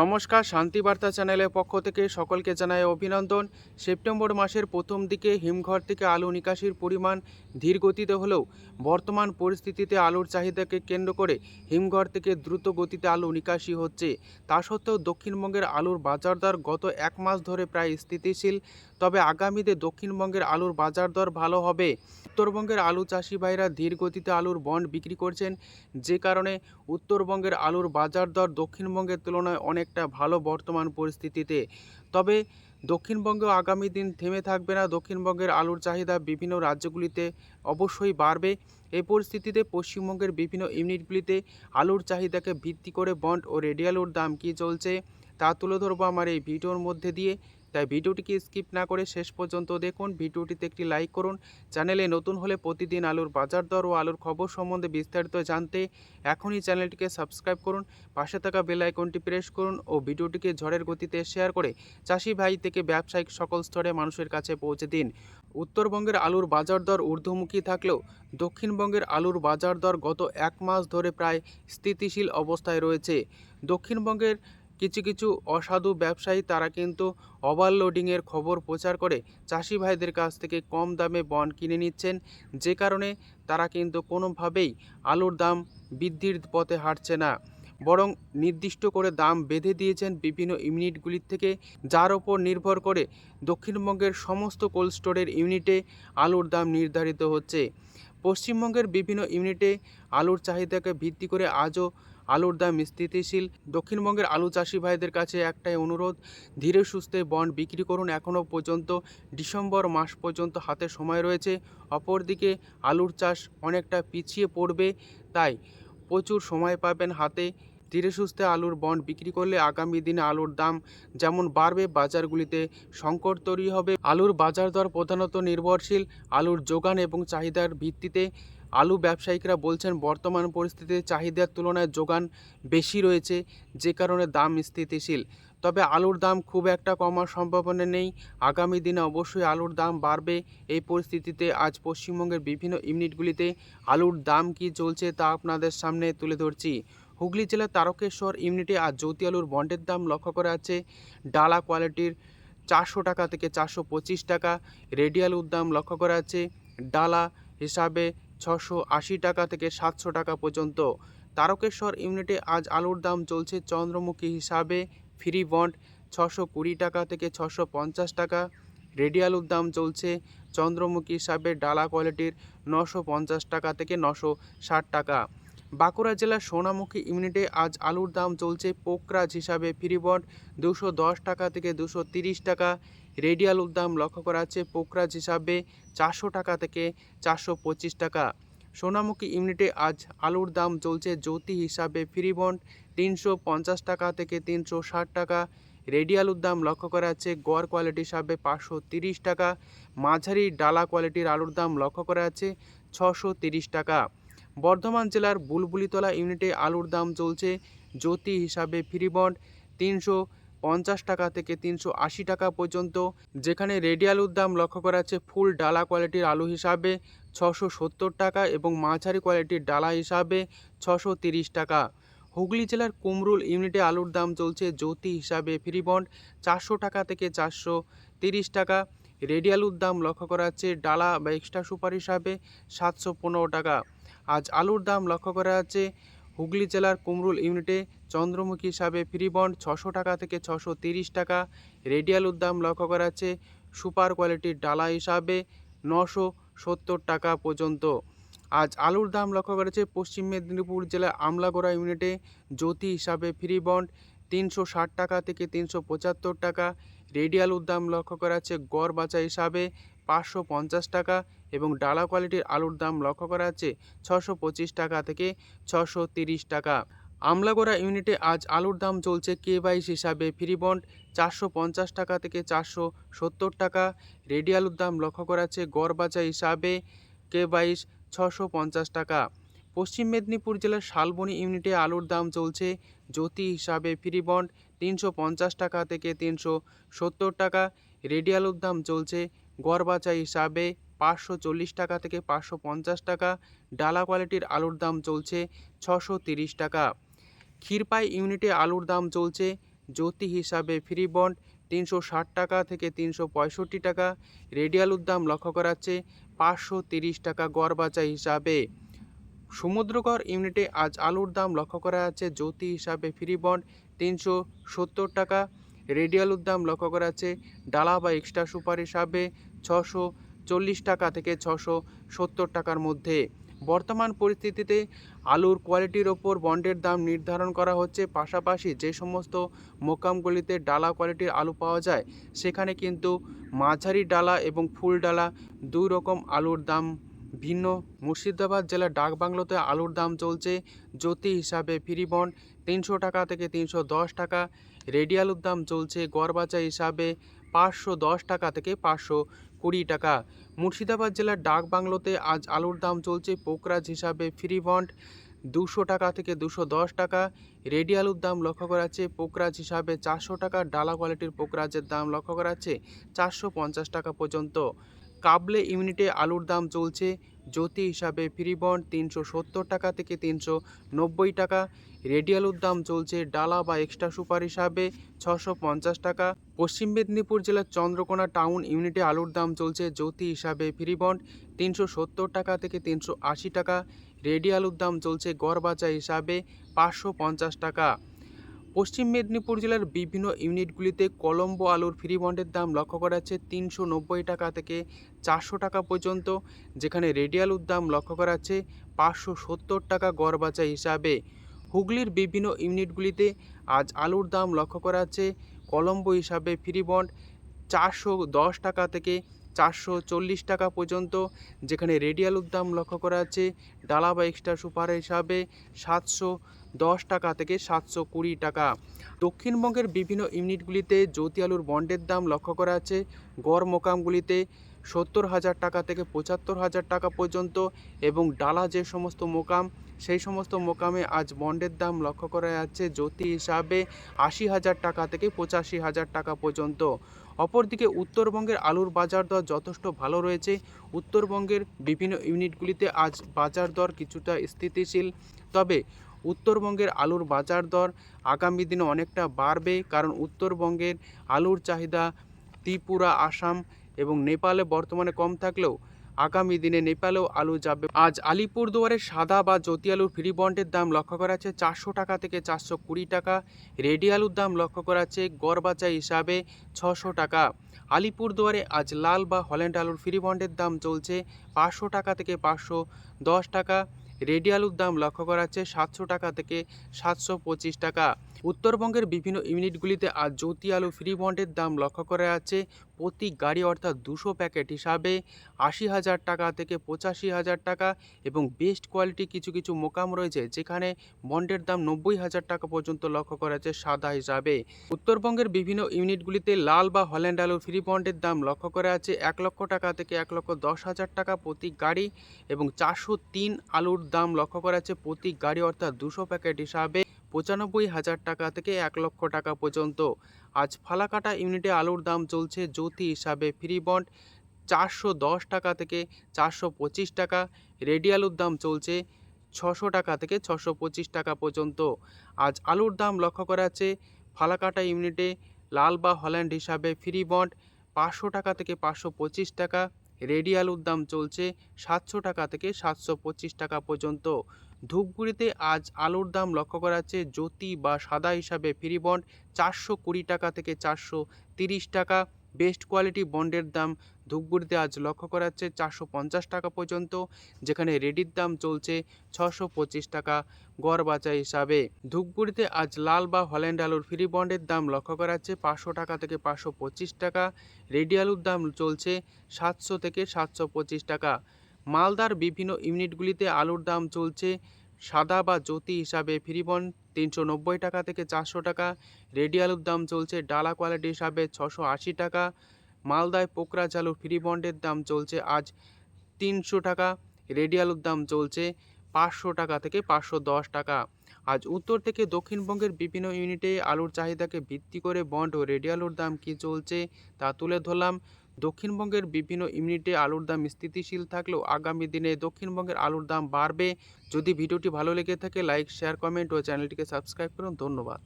নমস্কার, শান্তিবার্তা চ্যানেলের পক্ষ থেকে সকলকে জানায় অভিনন্দন। সেপ্টেম্বর মাসের প্রথম দিকে হিমঘর থেকে আলু নিকাশির পরিমাণ ধীর গতিতে হলেও বর্তমান পরিস্থিতিতে আলুর চাহিদাকে কেন্দ্র করে হিমঘর থেকে দ্রুত গতিতে আলু নিকাশি হচ্ছে। তা সত্ত্বেও দক্ষিণবঙ্গের আলুর বাজার দর গত এক মাস ধরে প্রায় স্থিতিশীল। তবে আগামীতে দক্ষিণবঙ্গের আলুর বাজার দর ভালো হবে। উত্তরবঙ্গের আলু চাষি ভাইরা ধীর গতিতে আলুর বন্ড বিক্রি করছেন। যে কারণে উত্তরবঙ্গের আলুর বাজার দর দক্ষিণবঙ্গের তুলনায় অনেকটা ভালো বর্তমান পরিস্থিতিতে। তবে দক্ষিণবঙ্গেও আগামী দিন থেমে থাকবে না। দক্ষিণবঙ্গের আলুর চাহিদা বিভিন্ন রাজ্যগুলিতে অবশ্যই বাড়বে। এই পরিস্থিতিতে পশ্চিমবঙ্গের বিভিন্ন ইউনিটগুলিতে আলুর চাহিদাকে ভিত্তি করে বন্ড ও রেডি আলুর দাম কী চলছে তা তুলে ধরবো আমার এই ভিডিওর মধ্যে দিয়ে। তাই ভিডিওটিকে স্কিপ না করে শেষ পর্যন্ত দেখুন। ভিডিওটিতে একটি লাইক করুন। চ্যানেলে নতুন হলে প্রতিদিন আলুর বাজার দর ও আলুর খবর সম্বন্ধে বিস্তারিত জানতে এখনই চ্যানেলটিকে সাবস্ক্রাইব করুন। পাশে থাকা বেল আইকনটি প্রেস করুন ও ভিডিওটিকে ঝড়ের গতিতে শেয়ার করে চাষি ভাই থেকে ব্যবসায়িক সকল স্তরে মানুষের কাছে পৌঁছে দিন। উত্তরবঙ্গের আলুর বাজার দর ঊর্ধ্বমুখী থাকলেও দক্ষিণবঙ্গের আলুর বাজার দর গত এক মাস ধরে প্রায় স্থিতিশীল অবস্থায় রয়েছে। দক্ষিণবঙ্গের কিছু কিছু অসাধু ব্যবসায়ী তারা কিন্তু ওভারলোডিংয়ের খবর প্রচার করে চাষি ভাইদের কাছ থেকে কম দামে বন কিনে নিচ্ছেন। যে কারণে তারা কিন্তু কোনোভাবেই আলুর দাম বৃদ্ধির পথে হাঁটছে না। বরং নির্দিষ্ট করে দাম বেঁধে দিয়েছেন বিভিন্ন ইউনিটগুলির থেকে, যার ওপর নির্ভর করে দক্ষিণবঙ্গের সমস্ত কোল্ড স্টোরের ইউনিটে আলুর দাম নির্ধারিত হচ্ছে। পশ্চিমবঙ্গের বিভিন্ন ইউনিটে আলুর চাহিদাকে ভিত্তি করে আজও আলুর দাম স্থিতিশীল। দক্ষিণবঙ্গের আলু চাষি ভাইদের কাছে একটাই অনুরোধ, ধীরে সুস্থে বন্ড বিক্রি করুন এখনও পর্যন্ত। ডিসেম্বর মাস পর্যন্ত হাতে সময় রয়েছে। অপরদিকে আলুর চাষ অনেকটা পিছিয়ে পড়বে, তাই প্রচুর সময় পাবেন হাতে। ধীরে সুস্থে আলুর বন্ড বিক্রি করলে আগামী দিনে আলুর দাম যেমন বাড়বে, বাজারগুলিতে সংকট তৈরি হবে। আলুর বাজার দর প্রধানত নির্ভরশীল। আলুর যোগান এবং চাহিদার ভিত্তিতে আলু ব্যবসায়িকরা বলছেন, বর্তমান পরিস্থিতিতে চাহিদার তুলনায় যোগান বেশি রয়েছে, যে কারণে দাম স্থিতিশীল। তবে আলুর দাম খুব একটা কমার সম্ভাবনা নেই। আগামী দিনে অবশ্যই আলুর দাম বাড়বে এই পরিস্থিতিতে। আজ পশ্চিমবঙ্গের বিভিন্ন ইউনিটগুলিতে আলুর দাম কি চলছে তা আপনাদের সামনে তুলে ধরছি। হুগলি জেলার তারকেশ্বর ইউনিটে আজ জ্যোতি আলুর বন্ডের দাম লক্ষ্য করা আছে ডালা কোয়ালিটির চারশো টাকা থেকে চারশো পঁচিশ টাকা। রেডি আলুর দাম লক্ষ্য করা আছে ডালা হিসাবে ছশো আশি টাকা থেকে সাতশো টাকা পর্যন্ত। তারকেশ্বর ইউনিটে আজ আলুর দাম চলছে চন্দ্রমুখী হিসাবে। ফ্রি বন্ড ছশো কুড়ি টাকা থেকে ছশো পঞ্চাশ টাকা। রেডি আলুর দাম চলছে চন্দ্রমুখী হিসাবে ডালা কোয়ালিটির নশো পঞ্চাশ টাকা থেকে নশো ষাট টাকা। বাঁকুড়া জেলার সোনামুখী ইউনিটে আজ আলুর দাম চলছে পোকরাজ হিসাবে ফ্রি বন্ড দুশো দশ টাকা থেকে দুশো তিরিশ টাকা। রেডি আলুর দাম লক্ষ্য করা যাচ্ছে পোকরাজ হিসাবে চারশো টাকা থেকে চারশো পঁচিশ টাকা। সোনামুখী ইউনিটে আজ আলুর দাম চলছে জ্যোতি হিসাবে ফ্রি বন্ড তিনশো পঞ্চাশ টাকা থেকে তিনশো ষাট টাকা। রেডি আলুর দাম লক্ষ্য করা যাচ্ছে গড় কোয়ালিটি হিসাবে পাঁচশো তিরিশ টাকা। মাঝারি ডালা কোয়ালিটির আলুর দাম লক্ষ্য করা যাচ্ছে ছশো তিরিশ টাকা। বর্ধমান জেলার বুলবুলিতলা ইউনিটে আলুর দাম চলছে জ্যোতি হিসাবে ফ্রি বন্ড তিনশো পঞ্চাশ টাকা থেকে তিনশো আশি টাকা পর্যন্ত, যেখানে রেডি আলুর দাম লক্ষ্য করা যাচ্ছে ফুল ডালা কোয়ালিটির আলু হিসাবে ছশো সত্তর টাকা এবং মাঝারি কোয়ালিটির ডালা হিসাবে ছশো তিরিশ টাকা। হুগলি জেলার কুমরুল ইউনিটে আলুর দাম চলছে জ্যোতি হিসাবে ফ্রি বন্ড চারশো টাকা থেকে চারশো তিরিশ টাকা। রেডি আলুর দাম লক্ষ্য করা যাচ্ছে ডালা বা এক্সট্রা সুপার হিসাবে সাতশো পনেরো টাকা। আজ আলুর দাম লক্ষ্য করা যাচ্ছে হুগলি জেলার কুমরুল ইউনিটে চন্দ্রমুখী হিসাবে ফ্রি বন্ড ছশো টাকা থেকে ছশো তিরিশ টাকা। রেডিয়াল দাম লক্ষ্য করা যাচ্ছে, সুপার কোয়ালিটির ডালা হিসাবে নশো সত্তর টাকা পর্যন্ত। আজ আলুর দাম লক্ষ্য করা করেছে পশ্চিম মেদিনীপুর জেলার আমলাগোড়া ইউনিটে জ্যোতি হিসাবে ফ্রি বন্ড তিনশো ষাট টাকা থেকে তিনশো পঁচাত্তর টাকা। রেডিয়াল দাম লক্ষ্য করা যাচ্ছে, গড় বাচা হিসাবে পাঁচশো পঞ্চাশ টাকা। এবং ডালা কোয়ালিটির আলুর দাম লক্ষ্য করা যাচ্ছে ছশো টাকা থেকে ছশো টাকা। আমলাগোড়া ইউনিটে আজ আলুর দাম চলছে কে বাইশ হিসাবে। ফ্রি বন্ড চারশো পঞ্চাশ টাকা থেকে চারশো সত্তর টাকা। রেডি আলুর দাম লক্ষ্য করা যাচ্ছে গড় বাচা হিসাবে কে বাইশ ছশো পঞ্চাশ টাকা। পশ্চিম মেদিনীপুর জেলার শালবনী ইউনিটে আলুর দাম চলছে জ্যোতি হিসাবে। ফ্রি বন্ড তিনশো পঞ্চাশ টাকা থেকে তিনশো সত্তর টাকা। রেডি আলুর দাম চলছে গড় বাচা হিসাবে পাঁচশো চল্লিশ টাকা থেকে পাঁচশো পঞ্চাশ টাকা। ডালা কোয়ালিটির আলুর দাম চলছে ছশো তিরিশ টাকা। ক্ষীরপাই ইউনিটে আলুর দাম চলছে জ্যোতি হিসাবে ফ্রি বন্ড তিনশো ষাট টাকা থেকে তিনশো পঁয়ষট্টি টাকা। রেডিয়াল দাম লক্ষ্য করা যাচ্ছে পাঁচশো তিরিশ টাকা গড় বাচা হিসাবে। সমুদ্রকর ইউনিটে আজ আলুর দাম লক্ষ্য করা যাচ্ছে জ্যোতি হিসাবে ফ্রি বন্ড তিনশো সত্তর টাকা। রেডিয়াল দাম লক্ষ্য করা যাচ্ছে ডালা বা এক্সট্রা সুপার হিসাবে ছশো চল্লিশ টাকা থেকে ছশো সত্তর টাকার মধ্যে। বর্তমান পরিস্থিতিতে আলুর কোয়ালিটির ওপর বন্ডের দাম নির্ধারণ করা হচ্ছে। পাশাপাশি যে সমস্ত মোকামগুলিতে ডালা কোয়ালিটির আলু পাওয়া যায়, সেখানে কিন্তু মাঝারি ডালা এবং ফুল ডালা দুই রকম আলুর দাম ভিন্ন। মুর্শিদাবাদ জেলার ডাকবাংলোতে আলুর দাম চলছে জ্যোতি হিসাবে ফ্রি বন্ড তিনশো টাকা থেকে তিনশো দশ টাকা। রেডি আলুর দাম চলছে গড়বাচা হিসাবে পাঁচশো দশ টাকা থেকে পাঁচশো কুড়ি টাকা। মুর্শিদাবাদ জেলার ডাক বাংলোতে আজ আলুর দাম চলছে পোকরাজ হিসাবে ফ্রি বন্ড। দুশো টাকা থেকে দুশো দশ টাকা। রেডি আলুর দাম লক্ষ্য করা যাচ্ছে পোকরাজ হিসাবে চারশো টাকা, ডালা কোয়ালিটির পোকরাজের দাম লক্ষ্য করা যাচ্ছে চারশো পঞ্চাশ টাকা পর্যন্ত। কাবলে ইউনিটে আলুর দাম চলছে জ্যোতি হিসাবে ফ্রি বন্ড তিনশো সত্তর টাকা থেকে তিনশো নব্বই টাকা। রেডি আলুর দাম চলছে ডালা বা এক্সট্রা সুপার হিসাবে ছশো পঞ্চাশ টাকা। পশ্চিম মেদিনীপুর জেলার চন্দ্রকোনা টাউন ইউনিটে আলুর দাম চলছে জ্যোতি হিসাবে ফ্রি বন্ড। তিনশো সত্তর টাকা থেকে তিনশো আশি টাকা। রেডি আলুর দাম চলছে গড় গড়বাচা হিসাবে পাঁচশো পঞ্চাশ টাকা। পশ্চিম মেদিনীপুর জেলার বিভিন্ন ইউনিটগুলিতে কলম্বো আলুর ফ্রি বন্ডের দাম লক্ষ্য করা যাচ্ছে তিনশো নব্বই টাকা থেকে চারশো টাকা পর্যন্ত, যেখানে রেডি আলুর দাম লক্ষ্য করা যাচ্ছে পাঁচশো সত্তর টাকা গড় গড়বাচা হিসাবে। হুগলির বিভিন্ন ইউনিটগুলিতে আজ আলুর দাম লক্ষ্য করা যাচ্ছে কলম্বো হিসাবে ফ্রি বন্ড চারশো দশ টাকা থেকে চারশো চল্লিশ টাকা পর্যন্ত, যেখানে রেডি আলুর দাম লক্ষ্য করা আছে। ডালা বা এক্সট্রা সুপার হিসাবে সাতশো দশ টাকা থেকে সাতশো কুড়ি টাকা। দক্ষিণবঙ্গের বিভিন্ন ইউনিটগুলিতে জ্যোতি আলুর বন্ডের দাম লক্ষ্য করা আছে। গড় মোকামগুলিতে সত্তর হাজার টাকা থেকে পঁচাত্তর হাজার টাকা পর্যন্ত এবং ডালা যে সমস্ত মোকাম সেই সমস্ত মোকামে আজ বন্ডের দাম লক্ষ্য করা যাচ্ছে জ্যোতি হিসাবে আশি হাজার টাকা থেকে পঁচাশি হাজার টাকা পর্যন্ত। অপরদিকে উত্তরবঙ্গের আলুর বাজার দর যথেষ্ট ভালো রয়েছে। উত্তরবঙ্গের বিভিন্ন ইউনিটগুলিতে আজ বাজার দর কিছুটা স্থিতিশীল। তবে উত্তরবঙ্গের আলুর বাজার দর আগামী দিনে অনেকটা বাড়বে কারণ উত্তরবঙ্গের আলুর চাহিদা ত্রিপুরা, আসাম এবং নেপালে বর্তমানে কম থাকলেও আগামী দিনে নেপালেও আলু যাবে। আজ আলিপুরদুয়ারে সাদা বা জ্যোতি আলুর ফ্রি বন্ডের দাম লক্ষ্য করা যাচ্ছে চারশো টাকা থেকে চারশো কুড়ি টাকা। রেডি আলুর দাম লক্ষ্য করা যাচ্ছে গড়বাচা হিসাবে ছশো টাকা। আলিপুরদুয়ারে আজ লাল বা হল্যান্ড আলুর ফ্রি বন্ডের দাম চলছে পাঁচশো টাকা থেকে পাঁচশো দশ টাকা। রেডি আলুর দাম লক্ষ্য করা আছে সাতশো টাকা থেকে সাতশো পঁচিশ টাকা। উত্তরবঙ্গের বিভিন্ন ইউনিটগুলিতে আজ জ্যোতি আলু ফ্রি বন্ডের দাম লক্ষ্য করা যাচ্ছে। প্রতি গাড়ি অর্থাৎ দুশো প্যাকেট হিসাবে আশি হাজার টাকা থেকে পঁচাশি হাজার টাকা এবং বেস্ট কোয়ালিটি কিছু কিছু মোকাম রয়েছে যেখানে বন্ডের দাম নব্বই হাজার টাকা পর্যন্ত লক্ষ্য করা যাচ্ছে সাদা হিসাবে। উত্তরবঙ্গের বিভিন্ন ইউনিটগুলিতে লাল বা হল্যান্ড আলু ফ্রি বন্ডের দাম লক্ষ্য করা আছে এক লক্ষ টাকা থেকে এক লক্ষ দশ হাজার টাকা প্রতি গাড়ি এবং চারশো তিন আলুর দাম লক্ষ্য করা আছে প্রতি গাড়ি অর্থাৎ দুশো প্যাকেট হিসাবে। পঁচানব্বই হাজার টাকা থেকে এক লক্ষ টাকা পর্যন্ত। আজ ফালাকাটা ইউনিটে আলুর দাম চলছে জ্যোতি হিসাবে। ফ্রি বন্ড চারশো দশ টাকা থেকে চারশো পঁচিশ টাকা, রেডি আলুর দাম চলছে ছশো টাকা থেকে ছশো পঁচিশ টাকা পর্যন্ত। আজ আলুর দাম লক্ষ্য করা আছে ফালাকাটা ইউনিটে লাল বা হল্যান্ড হিসাবে ফ্রি বন্ড পাঁচশো টাকা থেকে পাঁচশো পঁচিশ টাকা, রেডি আলুর দাম চলছে সাতশো টাকা থেকে সাতশো পঁচিশ টাকা পর্যন্ত। ধূপগুড়িতে আজ আলুর দাম লক্ষ্য করা যাচ্ছে, জ্যোতি বা সাদা হিসাবে ফ্রি বন্ড চারশো কুড়ি টাকা থেকে চারশো তিরিশ টাকা। বেস্ট কোয়ালিটি বন্ডের দাম ধূপগুড়িতে আজ লক্ষ্য করা যাচ্ছে চারশো পঞ্চাশ টাকা পর্যন্ত, যেখানে রেডির দাম চলছে ছশো পঁচিশ টাকা গড় বাচা হিসাবে। ধূপগুড়িতে আজ লাল বা হল্যান্ড আলুর ফ্রি বন্ডের দাম লক্ষ্য করা যাচ্ছে পাঁচশো টাকা থেকে পাঁচশো পঁচিশ টাকা। রেডি আলুর দাম চলছে সাতশো থেকে সাতশো পঁচিশ টাকা। মালদার বিভিন্ন ইউনিটগুলিতে আলুর দাম চলছে। সাদা বা জ্যোতি হিসাবে ফ্রি বন্ড তিনশো নব্বই টাকা থেকে চারশো টাকা। রেডি আলুর দাম চলছে ডালা কোয়ালিটি হিসাবে ছশো আশি টাকা। মালদায় পোকরা চালু ফ্রি বন্ডের দাম চলছে আজ তিনশো টাকা। রেডি আলুর দাম চলছে পাঁচশো টাকা থেকে পাঁচশো দশ টাকা। আজ উত্তর থেকে দক্ষিণবঙ্গের বিভিন্ন ইউনিটে আলুর চাহিদাকে ভিত্তি করে বন্ড ও রেডি আলুর দাম কী চলছে তা তুলে ধরলাম। দক্ষিণবঙ্গের বিভিন্ন ইউনিটে আলুর দাম স্থিতিশীল থাকলেও আগামী দিনে দক্ষিণবঙ্গের আলুর দাম বাড়বে। যদি ভিডিওটি ভালো লেগে থাকে, লাইক, শেয়ার, কমেন্ট ও চ্যানেলটিকে সাবস্ক্রাইব করুন। ধন্যবাদ।